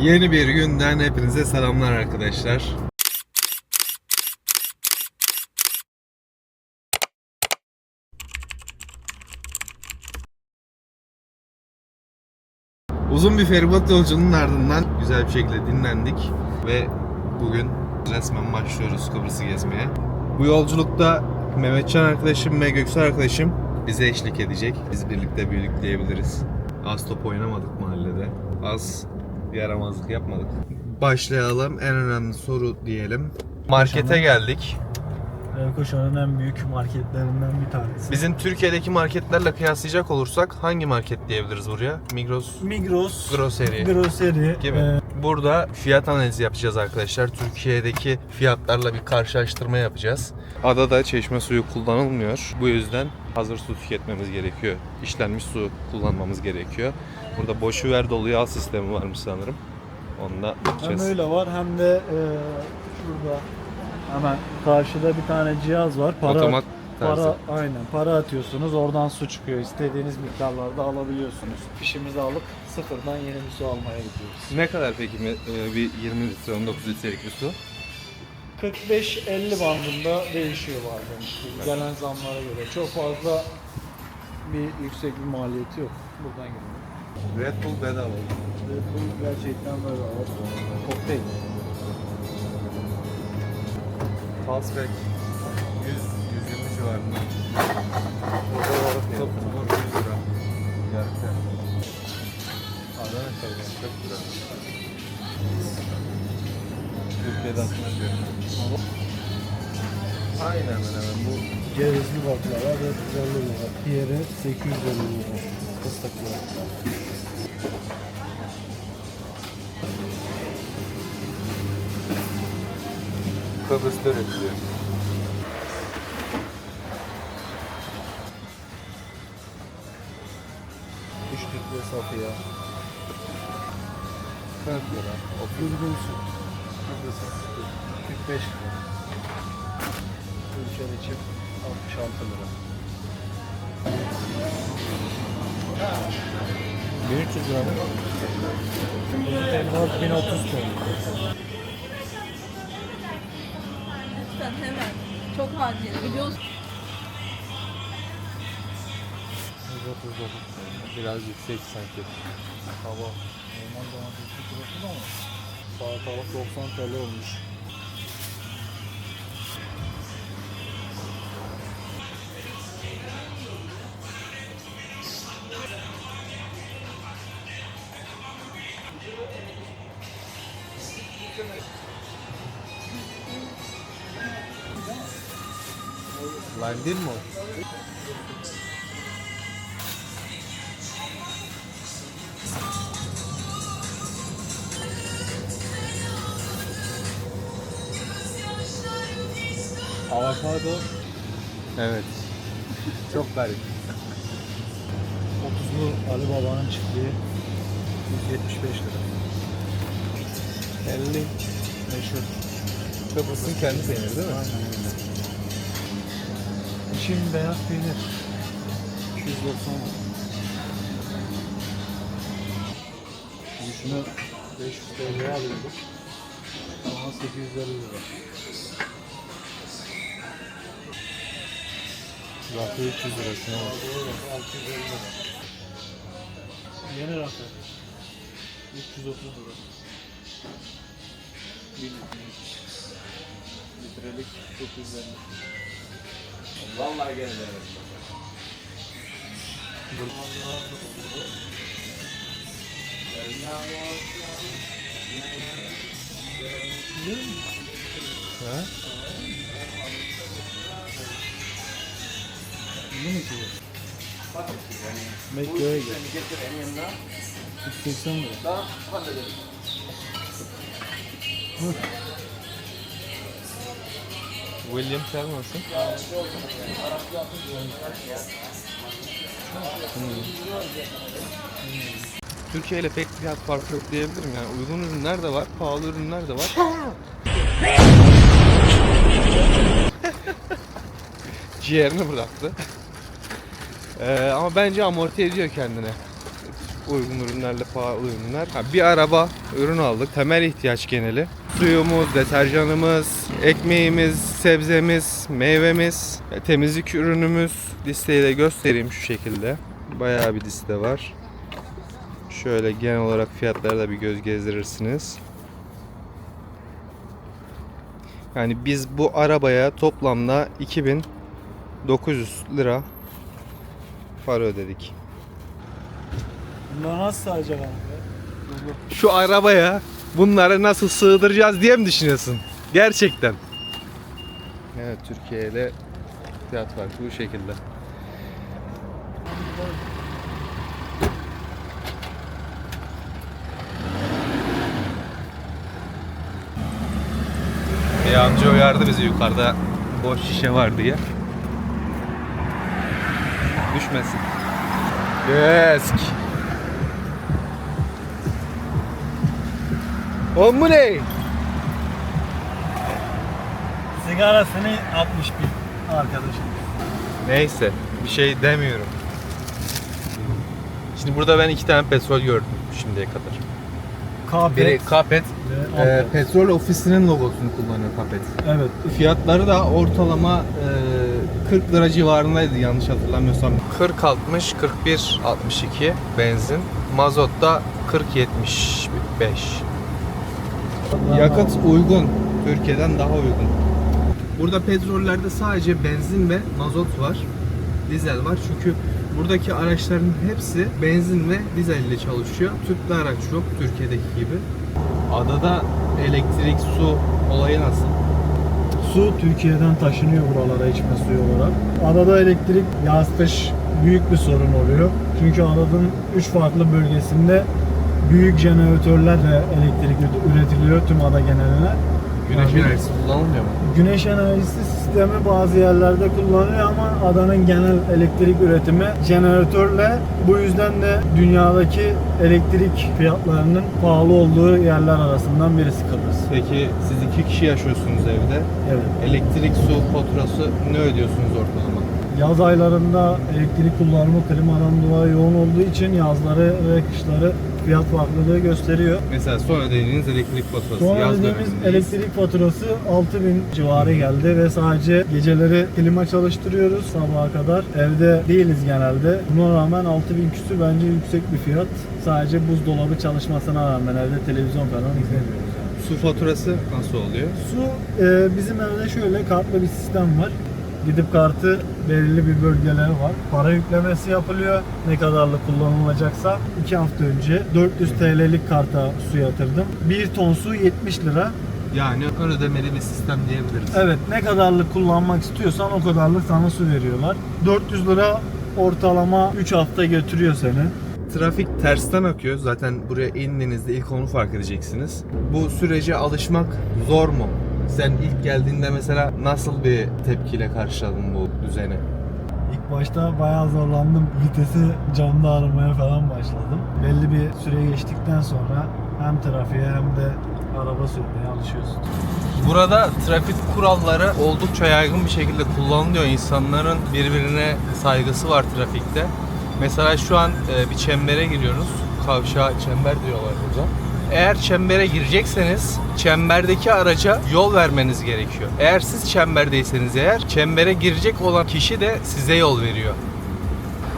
Yeni bir günden hepinize selamlar arkadaşlar. Uzun bir feribot yolculuğunun ardından güzel bir şekilde dinlendik ve bugün resmen başlıyoruz Kıbrıs'ı gezmeye. Bu yolculukta Mehmetcan arkadaşım ve Göksel arkadaşım bize eşlik edecek. Biz birlikte büyüdük diyebiliriz. Az top oynamadık mahallede. Az yaramazlık yapmadık. Başlayalım. En önemli soru diyelim. Markete geldik. Koşan'ın en büyük marketlerinden bir tanesi. Bizim Türkiye'deki marketlerle kıyaslayacak olursak hangi market diyebiliriz buraya? Migros, Migros, Grocery Grocery gibi. e, Burada fiyat analizi yapacağız arkadaşlar. Türkiye'deki fiyatlarla bir karşılaştırma yapacağız. Adada çeşme suyu kullanılmıyor. Bu yüzden hazır su tüketmemiz gerekiyor. İşlenmiş su kullanmamız gerekiyor. Burada boşu ver doluyu al sistemi varmış sanırım. Onu da hem bakacağız. öyle var hem de e, şurada hemen karşıda bir tane cihaz var. Para, Otomat tarzı. para aynen para atıyorsunuz oradan su çıkıyor. İstediğiniz miktarlarda alabiliyorsunuz. Fişimizi alıp sıfırdan yeni bir su almaya gidiyoruz. Ne kadar peki e, bir 20 litre 19 litrelik bir su? 45-50 bandında değişiyor bazen. Gelen zamlara göre. Çok fazla bir yüksek bir maliyeti yok. Buradan geliyor. Red Bull bedava. Red Bull gerçekten ağır. Kokteyl. Fastback 100 120 civarında. Top spor 100 lira. Gerçekten. Adana çayı çok lira. Türkiye'de 60 lira. Aynen hemen hemen bu Cevizli baklava 450 lira. Diğeri 850 lira. Baklava. Kıbrıs'ta üretiliyor. Üç litre safiye. 40 lira. Düzgün süt. Kıbrıs. 45 lira. Ülker için 66 lira. 1300 lira mı? Tekrar 1030 TL. Lütfen hemen. Çok acil. Biliyorsun. 139. Biraz yüksek sanki. Hava. Normal domatesli kilosu ama salatalık 90 TL olmuş. Lime değil mi o? Avokado Evet. Çok garip. 30'lu Ali Baba'nın çiftliği 175 lira. 50 meşhur. Kıbrıs'ın kendi peyniri değil mi? Aynen öyle. Çin beyaz peynir 290 lira. Şimdi şunu 500 TL'ye alıyorduk. Ama 850 lira. Rakı 300 lira şuna bak. Doğru, 650 lira. Yeni rakı. 330 lira. 1 litre. Litrelik 950. Vallahi gene Ha? Bu mu ki? Mekke'ye gel. 180 lira. William Tell nasıl? Türkiye ile pek fiyat farkı yok diyebilirim yani. Uygun ürünler de var, pahalı ürünler de var. Ciğerini bıraktı. Ee, ama bence amorti ediyor kendine. uygun ürünlerle pahalı ürünler. Ha, bir araba ürün aldık. Temel ihtiyaç geneli. Suyumuz, deterjanımız, ekmeğimiz, sebzemiz, meyvemiz, temizlik ürünümüz. Listeyi de göstereyim şu şekilde. Bayağı bir liste var. Şöyle genel olarak fiyatlara da bir göz gezdirirsiniz. Yani biz bu arabaya toplamda 2900 lira para ödedik. Bunlar nasıl abi? Şu arabaya bunları nasıl sığdıracağız diye mi düşünüyorsun? Gerçekten. Evet Türkiye ile fiyat farkı bu şekilde. Bir amca uyardı bizi yukarıda boş şişe var diye. Düşmesin. Yes. O mu ne? Sigarasını 60 bin arkadaşım. Neyse bir şey demiyorum. Şimdi burada ben iki tane petrol gördüm şimdiye kadar. Kapet. Biri Kapet, ve e, Ampet. petrol ofisinin logosunu kullanıyor Kapet. Evet. Fiyatları da ortalama e, 40 lira civarındaydı yanlış hatırlamıyorsam. 40 60 41 62 benzin. Mazot da 40 75. Yakıt uygun. Türkiye'den daha uygun. Burada petrollerde sadece benzin ve mazot var. Dizel var çünkü buradaki araçların hepsi benzin ve dizel ile çalışıyor. Tüplü araç yok Türkiye'deki gibi. Adada elektrik, su olayı nasıl? Su Türkiye'den taşınıyor buralara içme suyu olarak. Adada elektrik yaz kış büyük bir sorun oluyor. Çünkü adanın 3 farklı bölgesinde büyük jeneratörlerle elektrik üretiliyor tüm ada geneline. Güneş Abi- enerjisi kullanılmıyor mu? Güneş enerjisi sistemi bazı yerlerde kullanılıyor ama adanın genel elektrik üretimi jeneratörle. Bu yüzden de dünyadaki elektrik fiyatlarının pahalı olduğu yerler arasından birisi Kıbrıs. Peki siz iki kişi yaşıyorsunuz evde. Evet. Elektrik, su faturası ne ödüyorsunuz ortalama? Yaz aylarında elektrik kullanımı klimadan dolayı yoğun olduğu için yazları ve kışları fiyat farklılığı gösteriyor. Mesela son ödediğiniz elektrik faturası. Sonra yaz ödediğimiz dönemindeyiz. elektrik faturası 6000 civarı geldi ve sadece geceleri klima çalıştırıyoruz sabaha kadar. Evde değiliz genelde. Buna rağmen 6000 küsür bence yüksek bir fiyat. Sadece buzdolabı çalışmasına rağmen evde televizyon falan izlemiyoruz. yani. Su faturası nasıl oluyor? Su e, bizim evde şöyle kartlı bir sistem var. Gidip kartı belirli bir bölgeleri var. Para yüklemesi yapılıyor. Ne kadarlık kullanılacaksa 2 hafta önce 400 TL'lik karta su yatırdım. 1 ton su 70 lira. Yani ön ödemeli bir sistem diyebiliriz. Evet ne kadarlık kullanmak istiyorsan o kadarlık sana su veriyorlar. 400 lira ortalama 3 hafta götürüyor seni. Trafik tersten akıyor. Zaten buraya indiğinizde ilk onu fark edeceksiniz. Bu sürece alışmak zor mu? Sen ilk geldiğinde mesela nasıl bir tepkiyle karşıladın bu düzeni? İlk başta bayağı zorlandım. Vitesi camda aramaya falan başladım. Belli bir süre geçtikten sonra hem trafiğe hem de araba sürmeye alışıyorsun. Burada trafik kuralları oldukça yaygın bir şekilde kullanılıyor. İnsanların birbirine saygısı var trafikte. Mesela şu an e, bir çembere giriyoruz. Kavşağa çember diyorlar burada. Eğer çembere girecekseniz çemberdeki araca yol vermeniz gerekiyor. Eğer siz çemberdeyseniz eğer çembere girecek olan kişi de size yol veriyor.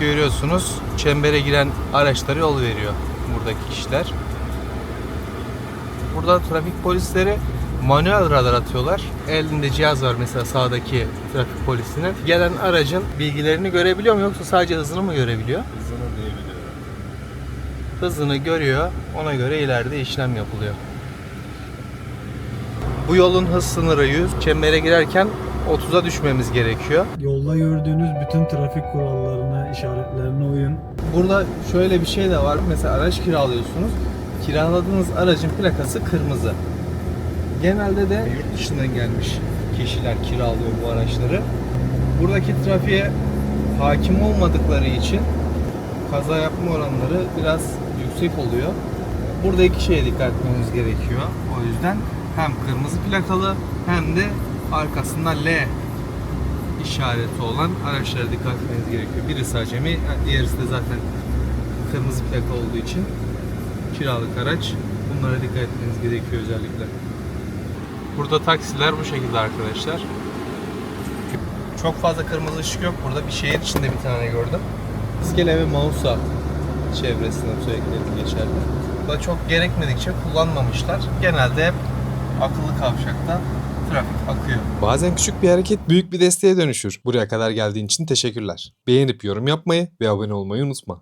Görüyorsunuz çembere giren araçlara yol veriyor buradaki kişiler. Burada trafik polisleri manuel radar atıyorlar. Elinde cihaz var mesela sağdaki trafik polisinin. Gelen aracın bilgilerini görebiliyor mu yoksa sadece hızını mı görebiliyor? Hızını diyebiliyorum. Hızını görüyor. Ona göre ileride işlem yapılıyor. Bu yolun hız sınırı 100. Çembere girerken 30'a düşmemiz gerekiyor. Yolda gördüğünüz bütün trafik kurallarına, işaretlerine uyun. Burada şöyle bir şey de var. Mesela araç kiralıyorsunuz. Kiraladığınız aracın plakası kırmızı. Genelde de yurt dışından gelmiş kişiler kiralıyor bu araçları. Buradaki trafiğe hakim olmadıkları için kaza yapma oranları biraz yüksek oluyor. Burada iki şeye dikkat etmemiz gerekiyor. O yüzden hem kırmızı plakalı hem de arkasında L işareti olan araçlara dikkat etmeniz gerekiyor. Birisi acemi, diğerisi de zaten kırmızı plaka olduğu için kiralık araç. Bunlara dikkat etmeniz gerekiyor özellikle. Burada taksiler bu şekilde arkadaşlar. Çok fazla kırmızı ışık yok burada. Bir şehir içinde bir tane gördüm. İskele ve Mausa çevresinde bu söylediklerim geçerli. Burada çok gerekmedikçe kullanmamışlar. Genelde hep akıllı kavşakta trafik akıyor. Bazen küçük bir hareket büyük bir desteğe dönüşür. Buraya kadar geldiğin için teşekkürler. Beğenip yorum yapmayı ve abone olmayı unutma.